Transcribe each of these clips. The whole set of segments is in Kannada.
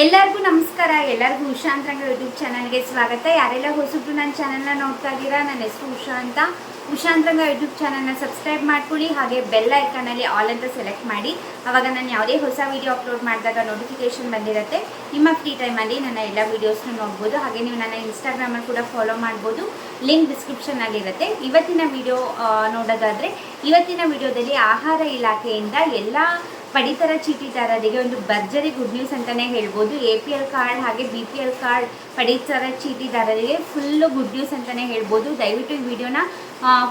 ಎಲ್ಲರಿಗೂ ನಮಸ್ಕಾರ, ಎಲ್ಲರಿಗೂ ಉಷಾ ಅಂತರಂಗ ಯೂಟ್ಯೂಬ್ ಚಾನಲ್ಗೆ ಸ್ವಾಗತ. ಯಾರೆಲ್ಲ ಹೊಸಬ್ರು ನನ್ನ ಚಾನಲ್ನ ನೋಡ್ತಾ ಇದ್ದೀರಾ, ನನ್ನ ಹೆಸರು ಉಷಾ ಅಂತ. ಉಷಾ ಅಂತರಂಗ ಯೂಟ್ಯೂಬ್ ಚಾನಲ್ನ ಸಬ್ಸ್ಕ್ರೈಬ್ ಮಾಡ್ಕೊಳ್ಳಿ, ಹಾಗೆ ಬೆಲ್ ಐಕನಲ್ಲಿ ಆಲ್ ಅಂತ ಸೆಲೆಕ್ಟ್ ಮಾಡಿ. ಅವಾಗ ನಾನು ಯಾವುದೇ ಹೊಸ ವೀಡಿಯೋ ಅಪ್ಲೋಡ್ ಮಾಡಿದಾಗ ನೋಟಿಫಿಕೇಶನ್ ಬಂದಿರುತ್ತೆ. ನಿಮ್ಮ ಫ್ರೀ ಟೈಮಲ್ಲಿ ನನ್ನ ಎಲ್ಲ ವೀಡಿಯೋಸ್ನ ನೋಡ್ಬೋದು. ಹಾಗೆ ನೀವು ನನ್ನ ಇನ್ಸ್ಟಾಗ್ರಾಮಲ್ಲಿ ಕೂಡ ಫಾಲೋ ಮಾಡ್ಬೋದು. ಲಿಂಕ್ ಡಿಸ್ಕ್ರಿಪ್ಷನ್ನಲ್ಲಿರುತ್ತೆ ಇವತ್ತಿನ ವಿಡಿಯೋ ನೋಡೋದಾದರೆ, ಇವತ್ತಿನ ವಿಡಿಯೋದಲ್ಲಿ ಆಹಾರ ಇಲಾಖೆಯಿಂದ ಎಲ್ಲ ಪಡಿತರ ಚೀಟಿದಾರರಿಗೆ ಒಂದು ಭರ್ಜರಿ ಗುಡ್ ನ್ಯೂಸ್ ಅಂತಲೇ ಹೇಳ್ಬೋದು. ಎ ಪಿ ಎಲ್ ಕಾರ್ಡ್ ಹಾಗೆ ಬಿ ಪಿ ಎಲ್ ಕಾರ್ಡ್ ಪಡಿತರ ಚೀಟಿದಾರರಿಗೆ ಫುಲ್ಲು ಗುಡ್ ನ್ಯೂಸ್ ಅಂತಲೇ ಹೇಳ್ಬೋದು. ದಯವಿಟ್ಟು ಈ ವಿಡಿಯೋನ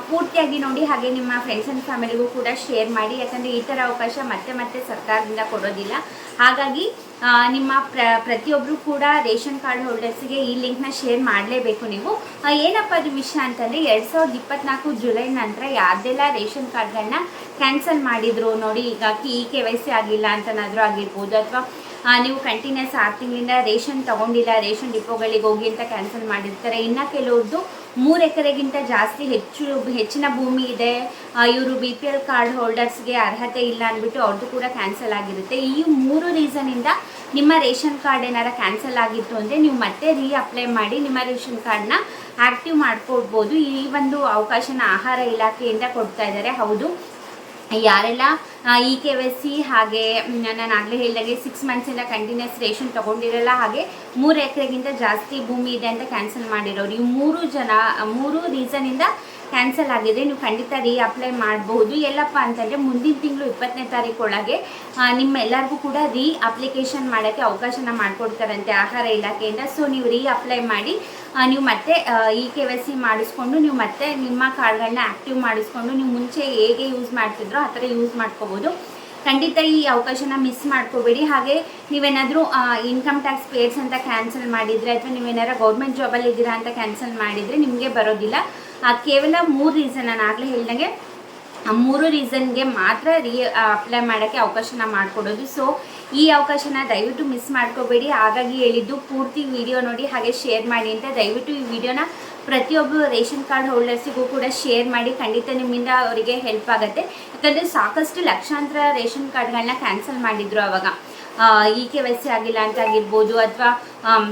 ಪೂರ್ತಿಯಾಗಿ ನೋಡಿ, ಹಾಗೆ ನಿಮ್ಮ ಫ್ರೆಂಡ್ಸ್ ಆ್ಯಂಡ್ ಫ್ಯಾಮಿಲಿಗೂ ಕೂಡ ಶೇರ್ ಮಾಡಿ. ಯಾಕಂದರೆ ಈ ಥರ ಅವಕಾಶ ಮತ್ತೆ ಮತ್ತೆ ಸರ್ಕಾರದಿಂದ ಕೊಡೋದಿಲ್ಲ. ಹಾಗಾಗಿ ನಿಮ್ಮ ಪ್ರ ಪ್ರತಿಯೊಬ್ಬರು ಕೂಡ ರೇಷನ್ ಕಾರ್ಡ್ ಹೋಲ್ಡರ್ಸಿಗೆ ಈ ಲಿಂಕ್ನ ಶೇರ್ ಮಾಡಲೇಬೇಕು ನೀವು. ಏನಪ್ಪ ಅದು ವಿಷಯ ಅಂತಂದರೆ, ಎರಡು ಸಾವಿರದ ಇಪ್ಪತ್ನಾಲ್ಕು ಜುಲೈ ನಂತರ ಯಾವುದೆಲ್ಲ ರೇಷನ್ ಕಾರ್ಡ್ಗಳನ್ನ ಕ್ಯಾನ್ಸಲ್ ಮಾಡಿದ್ರು ನೋಡಿ, ಈಗ ಈ ಕೆ ಸಿ ಆಗಿಲ್ಲ ಅಂತನಾದರೂ ಆಗಿರ್ಬೋದು ಅಥವಾ ನೀವು ಕಂಟಿನ್ಯೂಸ್ ಆರು ತಿಂಗಳಿಂದ ರೇಷನ್ ತೊಗೊಂಡಿಲ್ಲ, ರೇಷನ್ ಡಿಪೋಗಳಿಗೆ ಹೋಗಿ ಅಂತ ಕ್ಯಾನ್ಸಲ್ ಮಾಡಿರ್ತಾರೆ. ಇನ್ನು ಕೆಲವ್ರದ್ದು ಮೂರು ಎಕರೆಗಿಂತ ಜಾಸ್ತಿ ಹೆಚ್ಚು, ಹೆಚ್ಚಿನ ಭೂಮಿ ಇದೆ. ಇವರು ಬಿ ಪಿ ಎಲ್ ಕಾರ್ಡ್ ಹೋಲ್ಡರ್ಸ್ಗೆ ಅರ್ಹತೆ ಇಲ್ಲ ಅಂದ್ಬಿಟ್ಟು ಅವ್ರದ್ದು ಕೂಡ ಕ್ಯಾನ್ಸಲ್ ಆಗಿರುತ್ತೆ. ಈ ಮೂರು ರೀಸನಿಂದ ನಿಮ್ಮ ರೇಷನ್ ಕಾರ್ಡ್ ಏನಾರ ಕ್ಯಾನ್ಸಲ್ ಆಗಿತ್ತು ಅಂದರೆ ನೀವು ಮತ್ತೆ ರೀ ಅಪ್ಲೈ ಮಾಡಿ ನಿಮ್ಮ ರೇಷನ್ ಕಾರ್ಡ್ನ ಆ್ಯಕ್ಟಿವ್ ಮಾಡ್ಕೊಡ್ಬೋದು. ಈ ಒಂದು ಅವಕಾಶನ ಆಹಾರ ಇಲಾಖೆಯಿಂದ ಕೊಡ್ತಾ ಇದ್ದಾರೆ. ಹೌದು ಯಾರೆಲ್ಲ ಇ ಕೆ ವೈ ಸಿ ಹಾಗೆ ನಾನು ಆಗಲೇ ಹೇಳಿದಾಗೆ ಸಿಕ್ಸ್ ಮಂತ್ಸಿಂದ ಕಂಟಿನ್ಯೂಸ್ ರೇಷನ್ ತೊಗೊಂಡಿರಲ್ಲ, ಹಾಗೆ ಮೂರು ಎಕರೆಗಿಂತ ಜಾಸ್ತಿ ಭೂಮಿ ಇದೆ ಅಂತ ಕ್ಯಾನ್ಸಲ್ ಮಾಡಿರೋರು. ಈ ಮೂರು ಜನ, ಮೂರು ರೀಸನಿಂದ ಕ್ಯಾನ್ಸಲ್ ಆಗಿದೆ. ನೀವು ಖಂಡಿತ ರೀ ಅಪ್ಲೈ ಮಾಡಬಹುದು. ಎಲ್ಲಪ್ಪ ಅಂತಂದರೆ ಮುಂದಿನ ತಿಂಗಳು ಇಪ್ಪತ್ತನೇ ತಾರೀಕು ಒಳಗೆ ನಿಮ್ಮೆಲ್ಲರಿಗೂ ಕೂಡ ರೀ ಅಪ್ಲಿಕೇಶನ್ ಮಾಡೋಕ್ಕೆ ಅವಕಾಶನ ಮಾಡಿಕೊಡ್ತಾರಂತೆ ಆಹಾರ ಇಲಾಖೆಯಿಂದ. ಸೊ ನೀವು ರೀ ಅಪ್ಲೈ ಮಾಡಿ ನೀವು ಮತ್ತೆ ಇ ಕೆ ವೈ ಸಿ ಮಾಡಿಸ್ಕೊಂಡು, ನೀವು ಮತ್ತೆ ನಿಮ್ಮ ಕಾರ್ಡ್ಗಳನ್ನ ಆ್ಯಕ್ಟಿವ್ ಮಾಡಿಸ್ಕೊಂಡು, ನೀವು ಮುಂಚೆ ಹೇಗೆ ಯೂಸ್ ಮಾಡ್ತಿದ್ರೋ ಆ ಥರ ಯೂಸ್ ಮಾಡ್ಕೋಬೋದು. ಖಂಡಿತ ಈ ಅವಕಾಶನ ಮಿಸ್ ಮಾಡ್ಕೋಬೇಡಿ. ಹಾಗೆ ನೀವೇನಾದರೂ ಇನ್ಕಮ್ ಟ್ಯಾಕ್ಸ್ ಪೇರ್ಸ್ ಅಂತ ಕ್ಯಾನ್ಸಲ್ ಮಾಡಿದರೆ, ಅಥವಾ ನೀವೇನಾರ ಗೌರ್ಮೆಂಟ್ ಜಾಬಲ್ಲಿ ಇದ್ದೀರಾ ಅಂತ ಕ್ಯಾನ್ಸಲ್ ಮಾಡಿದರೆ ನಿಮಗೆ ಬರೋದಿಲ್ಲ. ಕೇವಲ ಮೂರು ರೀಸನ್ ನಾನು ಆಗಲೇ ಹೇಳ್ದಂಗೆ, ಆ ಮೂರು ರೀಸನ್ಗೆ ಮಾತ್ರ ರೀ ಅಪ್ಲೈ ಮಾಡೋಕ್ಕೆ ಅವಕಾಶನ ಮಾಡಿಕೊಡೋದು. ಸೊ ಈ ಅವಕಾಶನ ದಯವಿಟ್ಟು ಮಿಸ್ ಮಾಡ್ಕೋಬೇಡಿ. ಹಾಗಾಗಿ ಹೇಳಿದ್ದು ಪೂರ್ತಿ ವಿಡಿಯೋ ನೋಡಿ ಹಾಗೆ ಶೇರ್ ಮಾಡಿ ಅಂತ. ದಯವಿಟ್ಟು ಈ ವಿಡಿಯೋನ ಪ್ರತಿಯೊಬ್ಬರು ರೇಷನ್ ಕಾರ್ಡ್ ಹೋಲ್ಡರ್ಸಿಗೂ ಕೂಡ ಶೇರ್ ಮಾಡಿ. ಖಂಡಿತ ನಿಮ್ಮಿಂದ ಅವರಿಗೆ ಹೆಲ್ಪ್ ಆಗುತ್ತೆ. ಯಾಕಂದರೆ ಸಾಕಷ್ಟು ಲಕ್ಷಾಂತರ ರೇಷನ್ ಕಾರ್ಡ್ಗಳನ್ನ ಕ್ಯಾನ್ಸಲ್ ಮಾಡಿದ್ರು ಅವಾಗ. ಇ ಕೆ ವೈ ಸಿ ಆಗಿಲ್ಲ ಅಂತ ಆಗಿರ್ಬೋದು ಅಥವಾ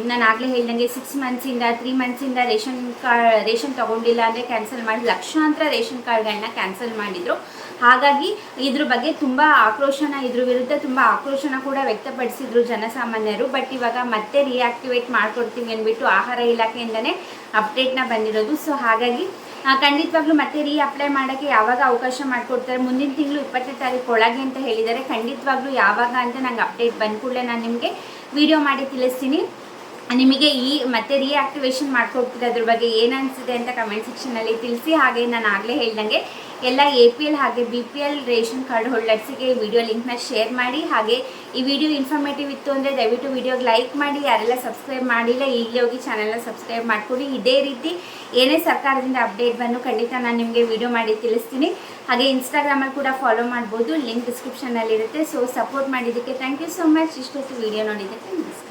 ನಾನು ಆಗಲೇ ಹೇಳಿದಂಗೆ ಸಿಕ್ಸ್ ಮಂತ್ಸಿಂದ ತ್ರೀ ಮಂತ್ಸಿಂದ ರೇಷನ್ ಕಾರ್ಡ್ ರೇಷನ್ ತೊಗೊಂಡಿಲ್ಲ ಅಂದರೆ ಕ್ಯಾನ್ಸಲ್ ಮಾಡಿ, ಲಕ್ಷಾಂತರ ರೇಷನ್ ಕಾರ್ಡ್ಗಳನ್ನ ಕ್ಯಾನ್ಸಲ್ ಮಾಡಿದರು. ಹಾಗಾಗಿ ಇದ್ರ ಬಗ್ಗೆ ತುಂಬ ಆಕ್ರೋಶನ, ಇದ್ರ ವಿರುದ್ಧ ತುಂಬ ಆಕ್ರೋಶನ ಕೂಡ ವ್ಯಕ್ತಪಡಿಸಿದ್ರು ಜನಸಾಮಾನ್ಯರು. ಬಟ್ ಇವಾಗ ಮತ್ತೆ ರಿಯಾಕ್ಟಿವೇಟ್ ಮಾಡ್ಕೊಡ್ತೀವಿ ಅಂದ್ಬಿಟ್ಟು ಆಹಾರ ಇಲಾಖೆಯಿಂದನೇ ಅಪ್ಡೇಟ್ನ ಬಂದಿರೋದು. ಸೊ ಹಾಗಾಗಿ ಖಂಡಿತವಾಗ್ಲೂ ಮತ್ತೆ ರೀ ಅಪ್ಲೈ ಮಾಡೋಕ್ಕೆ ಯಾವಾಗ ಅವಕಾಶ ಮಾಡಿಕೊಡ್ತಾರೆ? ಮುಂದಿನ ತಿಂಗಳು ಇಪ್ಪತ್ತನೇ ತಾರೀಕು ಒಳಗೆ ಅಂತ ಹೇಳಿದರೆ ಖಂಡಿತವಾಗ್ಲೂ ಯಾವಾಗ ಅಂತ ನಂಗೆ ಅಪ್ಡೇಟ್ ಬಂದ ಕೂಡಲೇ ನಾನು ನಿಮಗೆ ವಿಡಿಯೋ ಮಾಡಿ ತಿಳಿಸ್ತೀನಿ. ನಿಮಗೆ ಈ ಮತ್ತೆ ರಿಯಾಕ್ಟಿವೇಶನ್ ಮಾಡ್ಕೊಡ್ತೀರ ಅದ್ರ ಬಗ್ಗೆ ಏನು ಅನಿಸಿದೆ ಅಂತ ಕಮೆಂಟ್ ಸೆಕ್ಷನಲ್ಲಿ ತಿಳಿಸಿ. ಹಾಗೆ ನಾನು ಆಗಲೇ ಹೇಳ್ದಂಗೆ ಎಲ್ಲ ಎ ಪಿ ಎಲ್ ಹಾಗೆ B P L ration card ಹೋಲ್ಡರ್ಸಿಗೆ video ಲಿಂಕ್ನ ಶೇರ್ ಮಾಡಿ. ಹಾಗೆ ಈ ವಿಡಿಯೋ ಇನ್ಫಾರ್ಮೇಟಿವ್ ಇತ್ತು ಅಂದರೆ ದಯವಿಟ್ಟು ವಿಡಿಯೋಗೆ ಲೈಕ್ ಮಾಡಿ, ಯಾರೆಲ್ಲ ಸಬ್ಸ್ಕ್ರೈಬ್ ಮಾಡಿಲ್ಲ ಈಗಲೇ ಹೋಗಿ ಚಾನಲ್ನ ಸಬ್ಸ್ಕ್ರೈಬ್ ಮಾಡಿಕೊಡಿ ಇದೇ ರೀತಿ ಏನೇ ಸರ್ಕಾರದಿಂದ ಅಪ್ಡೇಟ್ ಬಂದು ಖಂಡಿತ ನಾನು ನಿಮಗೆ ವಿಡಿಯೋ ಮಾಡಿ ತಿಳಿಸ್ತೀನಿ. ಹಾಗೆ ಇನ್ಸ್ಟಾಗ್ರಾಮಲ್ಲಿ ಕೂಡ ಫಾಲೋ ಮಾಡ್ಬೋದು. ಲಿಂಕ್ ಡಿಸ್ಕ್ರಿಪ್ಷನಲ್ಲಿರುತ್ತೆ ಸೊ ಸಪೋರ್ಟ್ ಮಾಡಿದ್ದಕ್ಕೆ ಥ್ಯಾಂಕ್ ಯು ಸೊ ಮಚ್ ಇಷ್ಟೊತ್ತು ವಿಡಿಯೋ ನೋಡಿದ್ದಕ್ಕೆ ನಮಸ್ಕಾರ.